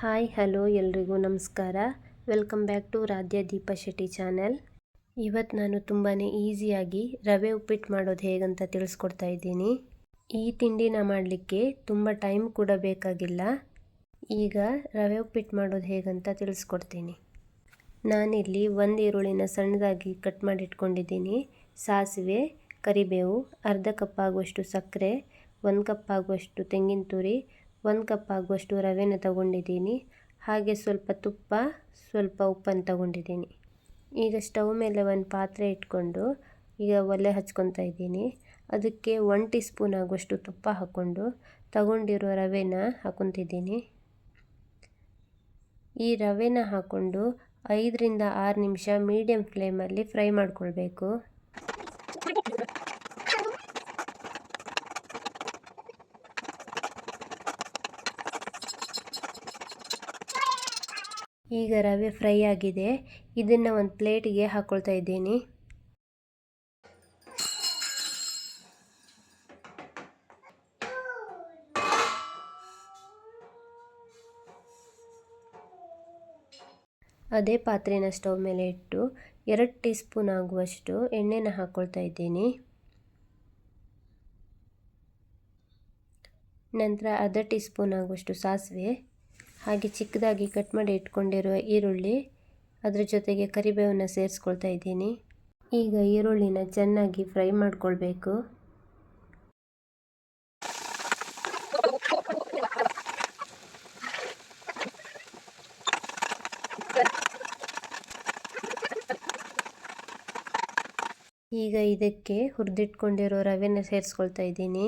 Hi, hello ಎಲ್ರಿಗೂ ನಮಸ್ಕಾರ. Welcome back to Radhya Deepa Shetty channel. ಇವತ್ತು ನಾನು ತುಂಬಾ ಈಸಿಯಾಗಿ ರವೆ ಉಪ್ಪಿಟ್ಟು ಮಾಡೋದು ಹೇಗಂತ ತಿಳಿಸ್ಕೊಡ್ತಾ ಇದ್ದೀನಿ. ಈ ತಿಂಡಿನ ಮಾಡಲಿಕ್ಕೆ ತುಂಬ ಟೈಮ್ ಕೂಡ ಬೇಕಾಗಿಲ್ಲ. ಈಗ ರವೆ ಉಪ್ಪಿಟ್ಟು ಮಾಡೋದು ಹೇಗಂತ ತಿಳಿಸ್ಕೊಡ್ತೀನಿ. ನಾನಿಲ್ಲಿ ಒಂದು ಈರುಳ್ಳಿನ ಸಣ್ಣದಾಗಿ ಕಟ್ ಮಾಡಿ ಇಟ್ಕೊಂಡಿದ್ದೀನಿ ಸಾಸಿವೆ, ಕರಿಬೇವು, ಅರ್ಧ ಕಪ್ ಆಗುವಷ್ಟು ಸಕ್ಕರೆ, ಒಂದು ಕಪ್ ಆಗುವಷ್ಟು ತೆಂಗಿನ ತುರಿ ಒಂದು ಕಪ್ ಆಗುವಷ್ಟು ರವೆನ ತಗೊಂಡಿದ್ದೀನಿ. ಹಾಗೆ ಸ್ವಲ್ಪ ತುಪ್ಪ, ಸ್ವಲ್ಪ ಉಪ್ಪನ್ನು ತಗೊಂಡಿದ್ದೀನಿ. ಈಗ ಸ್ಟವ್ ಮೇಲೆ ಒಂದು ಪಾತ್ರೆ ಇಟ್ಕೊಂಡು ಈಗ ಒಲೆ ಹಚ್ಕೊತಾ ಇದ್ದೀನಿ. ಅದಕ್ಕೆ ಒನ್ ಟೀ ಸ್ಪೂನ್ ಆಗುವಷ್ಟು ತುಪ್ಪ ಹಾಕ್ಕೊಂಡು ತಗೊಂಡಿರೋ ರವೆನ ಹಾಕೊತಿದ್ದೀನಿ ಈ ರವೆನ ಹಾಕ್ಕೊಂಡು ಐದರಿಂದ ಆರು ನಿಮಿಷ ಮೀಡಿಯಮ್ ಫ್ಲೇಮಲ್ಲಿ ಫ್ರೈ ಮಾಡ್ಕೊಳ್ಬೇಕು. ಈಗ ರವೆ ಫ್ರೈ ಆಗಿದೆ. ಇದನ್ನು ಒಂದು ಪ್ಲೇಟಿಗೆ ಹಾಕ್ಕೊಳ್ತಾ ಇದ್ದೀನಿ. ಅದೇ ಪಾತ್ರೆನ ಸ್ಟವ್ ಮೇಲೆ ಇಟ್ಟು ಎರಡು ಟೀ ಸ್ಪೂನ್ ಆಗುವಷ್ಟು ಎಣ್ಣೆನ ಹಾಕ್ಕೊಳ್ತಾ ಇದ್ದೀನಿ. ನಂತರ ಅರ್ಧ ಟೀ ಸ್ಪೂನ್ ಆಗುವಷ್ಟು ಸಾಸಿವೆ ಹಾಗೆ ಚಿಕ್ಕದಾಗಿ ಕಟ್ ಮಾಡಿ ಇಟ್ಕೊಂಡಿರುವ ಈರುಳ್ಳಿ ಅದರ ಜೊತೆಗೆ ಕರಿಬೇವನ್ನು ಸೇರಿಸ್ಕೊಳ್ತಾ ಇದ್ದೀನಿ. ಈಗ ಈರುಳ್ಳಿನ ಚೆನ್ನಾಗಿ ಫ್ರೈ ಮಾಡ್ಕೊಳ್ಬೇಕು. ಈಗ ಇದಕ್ಕೆ ಹುರಿದಿಟ್ಕೊಂಡಿರೋ ರವೆನ ಸೇರಿಸ್ಕೊಳ್ತಾ ಇದ್ದೀನಿ.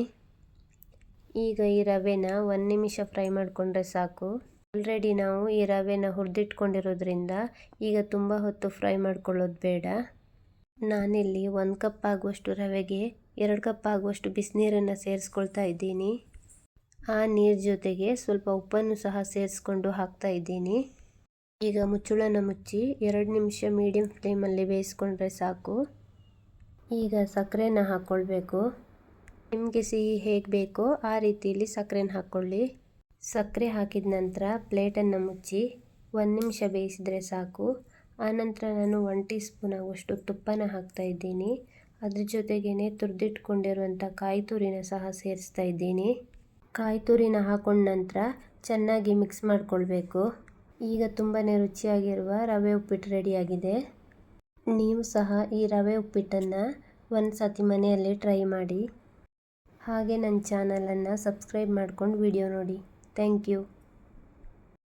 ಈಗ ಈ ರವೆನ ಒಂದು ನಿಮಿಷ ಫ್ರೈ ಮಾಡಿಕೊಂಡ್ರೆ ಸಾಕು. ಆಲ್ರೆಡಿ ನಾವು ಈ ರವೆನ ಹುರಿದಿಟ್ಕೊಂಡಿರೋದ್ರಿಂದ ಈಗ ತುಂಬ ಹೊತ್ತು ಫ್ರೈ ಮಾಡ್ಕೊಳ್ಳೋದು ಬೇಡ. ನಾನಿಲ್ಲಿ ಒಂದು ಕಪ್ ಆಗುವಷ್ಟು ರವೆಗೆ ಎರಡು ಕಪ್ ಆಗುವಷ್ಟು ಬಿಸಿನೀರನ್ನು ಸೇರಿಸ್ಕೊಳ್ತಾ ಇದ್ದೀನಿ. ಆ ನೀರು ಜೊತೆಗೆ ಸ್ವಲ್ಪ ಉಪ್ಪನ್ನು ಸಹ ಸೇರಿಸ್ಕೊಂಡು ಹಾಕ್ತಾ ಇದ್ದೀನಿ. ಈಗ ಮುಚ್ಚುಳನ ಮುಚ್ಚಿ ಎರಡು ನಿಮಿಷ ಮೀಡಿಯಮ್ ಫ್ಲೇಮಲ್ಲಿ ಬೇಯಿಸ್ಕೊಂಡ್ರೆ ಸಾಕು. ಈಗ ಸಕ್ಕರೆನ ಹಾಕ್ಕೊಳ್ಬೇಕು ನಿಮಗೆ ಸಿಹಿ ಹೇಗೆ ಬೇಕೋ ಆ ರೀತಿಯಲ್ಲಿ ಸಕ್ಕರೆನ ಹಾಕ್ಕೊಳ್ಳಿ ಸಕ್ಕರೆ ಹಾಕಿದ ನಂತರ ಪ್ಲೇಟನ್ನು ಮುಚ್ಚಿ ಒಂದು ನಿಮಿಷ ಬೇಯಿಸಿದರೆ ಸಾಕು. ಆನಂತರ ನಾನು ಒನ್ ಟೀ ಸ್ಪೂನ್ ಆಗುವಷ್ಟು ತುಪ್ಪನ ಹಾಕ್ತಾ ಇದ್ದೀನಿ. ಅದ್ರ ಜೊತೆಗೇ ತುರಿದಿಟ್ಕೊಂಡಿರುವಂಥ ಕಾಯಿ ತುರಿನ ಸಹ ಸೇರಿಸ್ತಾ ಇದ್ದೀನಿ. ಕಾಯಿ ತುರಿನ ಹಾಕೊಂಡ ನಂತರ ಚೆನ್ನಾಗಿ ಮಿಕ್ಸ್ ಮಾಡಿಕೊಳ್ಬೇಕು. ಈಗ ತುಂಬಾ ರುಚಿಯಾಗಿರುವ ರವೆ ಉಪ್ಪಿಟ್ಟು ರೆಡಿಯಾಗಿದೆ. ನೀವು ಸಹ ಈ ರವೆ ಉಪ್ಪಿಟ್ಟನ್ನು ಒಂದು ಸತಿ ಮನೆಯಲ್ಲಿ ಟ್ರೈ ಮಾಡಿ. ಹಾಗೆ ನನ್ನ ಚಾನಲನ್ನು ಸಬ್ಸ್ಕ್ರೈಬ್ ಮಾಡ್ಕೊಂಡು ವಿಡಿಯೋ ನೋಡಿ. Thank you.